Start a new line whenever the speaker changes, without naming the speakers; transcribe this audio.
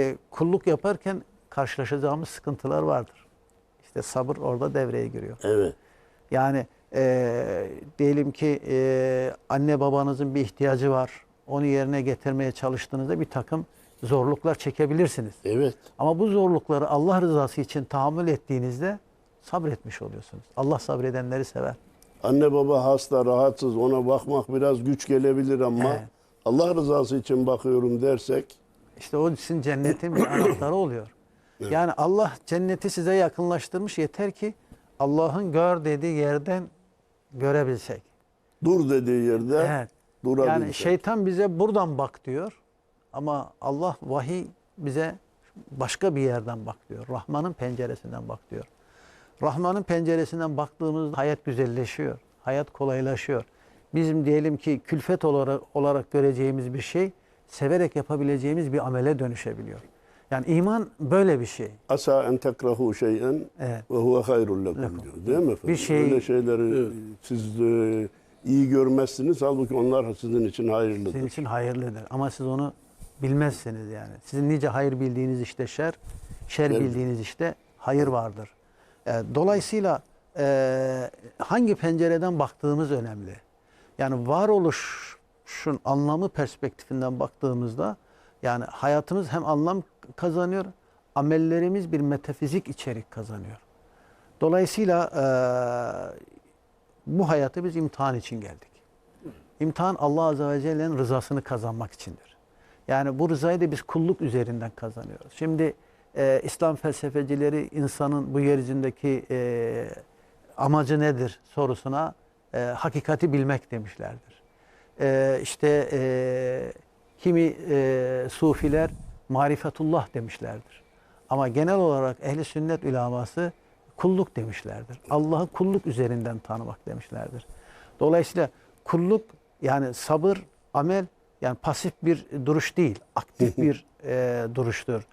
E, kulluk yaparken karşılaşacağımız sıkıntılar vardır. İşte sabır orada devreye giriyor.
Evet.
Yani e, diyelim ki e, anne babanızın bir ihtiyacı var. Onu yerine getirmeye çalıştığınızda bir takım zorluklar çekebilirsiniz.
Evet.
Ama bu zorlukları Allah rızası için tahammül ettiğinizde sabretmiş oluyorsunuz. Allah sabredenleri sever.
Anne baba hasta, rahatsız. Ona bakmak biraz güç gelebilir ama
Evet.
Allah rızası için bakıyorum dersek
İşte o sizin cennetin bir anahtarı oluyor. Yani Allah cenneti size yakınlaştırmış yeter ki Allah'ın gör dediği yerden görebilsek.
dur dediği yerde
Evet.
durabilsek.
Yani şeytan bize buradan bak diyor. Ama Allah vahiy bize başka bir yerden bak diyor. Rahman'ın penceresinden bak diyor. Rahman'ın penceresinden baktığımızda hayat güzelleşiyor. Hayat kolaylaşıyor. Bizim diyelim ki külfet olarak, olarak göreceğimiz bir şey severek yapabileceğimiz bir amele dönüşebiliyor. Yani iman böyle bir şey.
Asa en tekrahu şey'en
Evet.
ve huve hayrun lekum diyor. Değil mi efendim?
Bir şey-
Böyle şeyleri siz e, iyi görmezsiniz. Halbuki onlar sizin için hayırlıdır.
Sizin için hayırlıdır. Ama siz onu bilmezsiniz yani. Sizin nice hayır bildiğiniz işte şer, şer
Evet.
bildiğiniz işte hayır vardır. E, dolayısıyla e, hangi pencereden baktığımız önemli. Yani varoluşun anlamı perspektifinden baktığımızda yani hayatımız hem anlam kazanıyor, amellerimiz bir metafizik içerik kazanıyor. Dolayısıyla e, bu hayata biz imtihan için geldik. İmtihan Allah Azze ve Celle'nin rızasını kazanmak içindir. Yani bu rızayı da biz kulluk üzerinden kazanıyoruz. Şimdi e, İslam felsefecileri insanın bu yeryüzündeki e, amacı nedir sorusuna e, hakikati bilmek demişlerdir. E, işte e, kimi e, sufiler marifetullah demişlerdir. Ama genel olarak ehli sünnet ülaması kulluk demişlerdir. Allah'ı kulluk üzerinden tanımak demişlerdir. Dolayısıyla kulluk yani sabır, amel yani pasif bir duruş değil, aktif bir e, duruştur.